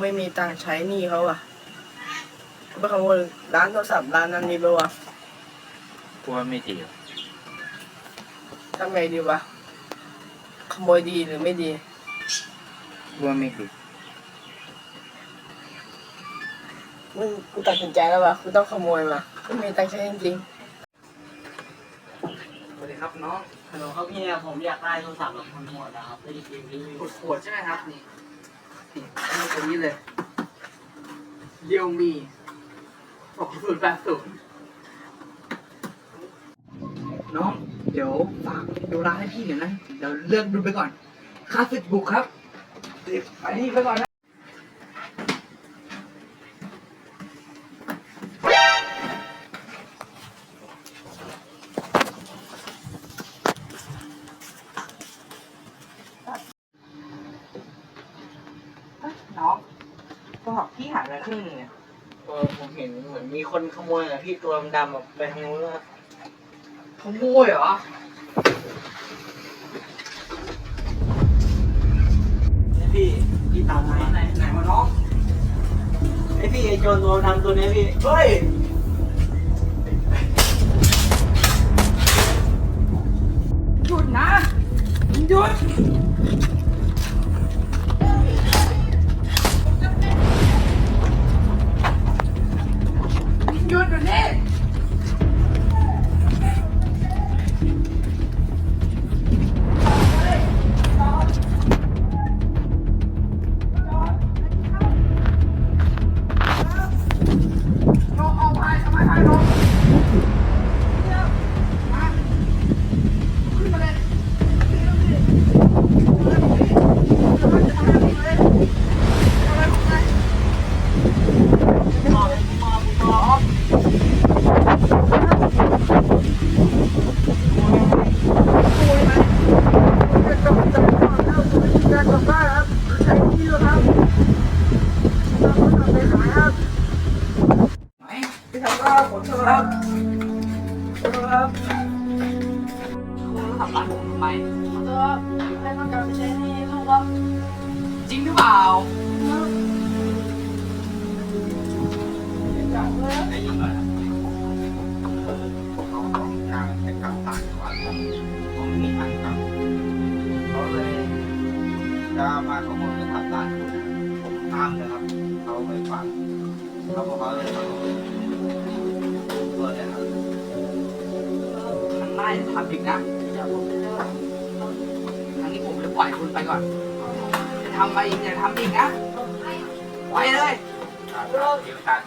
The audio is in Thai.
ไม่มีตังค์ใช้หนี้เขาอะไปขโมยร้านโทรศัพท์ร้านนั้นนี้ไปวะกลัวไม่ดีหรอกทำไงดีวะ ขโมยดีหรือไม่ดีกลัวไม่ดีมึงกูตัดสินใจแล้ววะกูต้องขโมยมาไม่มีตังค์ใช้จริงสวัสดีครับน้อง ฮัลโหลครับพี่ผมอยากได้โทรศัพท์แบบคนหัวนะครับในเกมนี้มีขวดขวดใช่ไหมครับนี่ นี่ตรงนี้เลยเรียวมีหกศูนย์แปดศูนย์น้อง เดี๋ยวฝากดูร้านให้พี่หน่อยนะ เดี๋ยวเลือกดูไปก่อนค่าสิบบุกครับสิบไปนี่ไปก่อนนะ ก็พี่หายไปครึ่งหนึงเนี่ยเออผมเห็นเหมือนมีคนขโมยอะพี่ตัวดำๆอะไปทางนู้นแล้วขโมยเหรอ เนี่ยพี่พี่ตามไหมไหนไหนมาน้อง ไอพี่ไอโจรตัวดำตัวเนี้ยพี่เฮ้ย หยุดนะหยุด ครับคุณทำร้านผมทำไมๆเออไม่ต้องการไปใช้หนี้ลูกครับจริงหรือเปล่าได้ยินก่อนครับเขาต้องการให้กลับต่างจังหวัดผมมีทางกลับเขาเลยจะมาขโมยโทรศัพท์ร้านผมผมห้ามเลยครับเขาไม่ฟังเขาบอกเขาเลยมาขโมย ทำอีกนะอย่ามไปเลยครั้งนี้ผมจะปล่อยคุณไปก่อน จะทำไปอีกอย่าทำอีกนะ ปล่อยเลย เดี๋ยวการ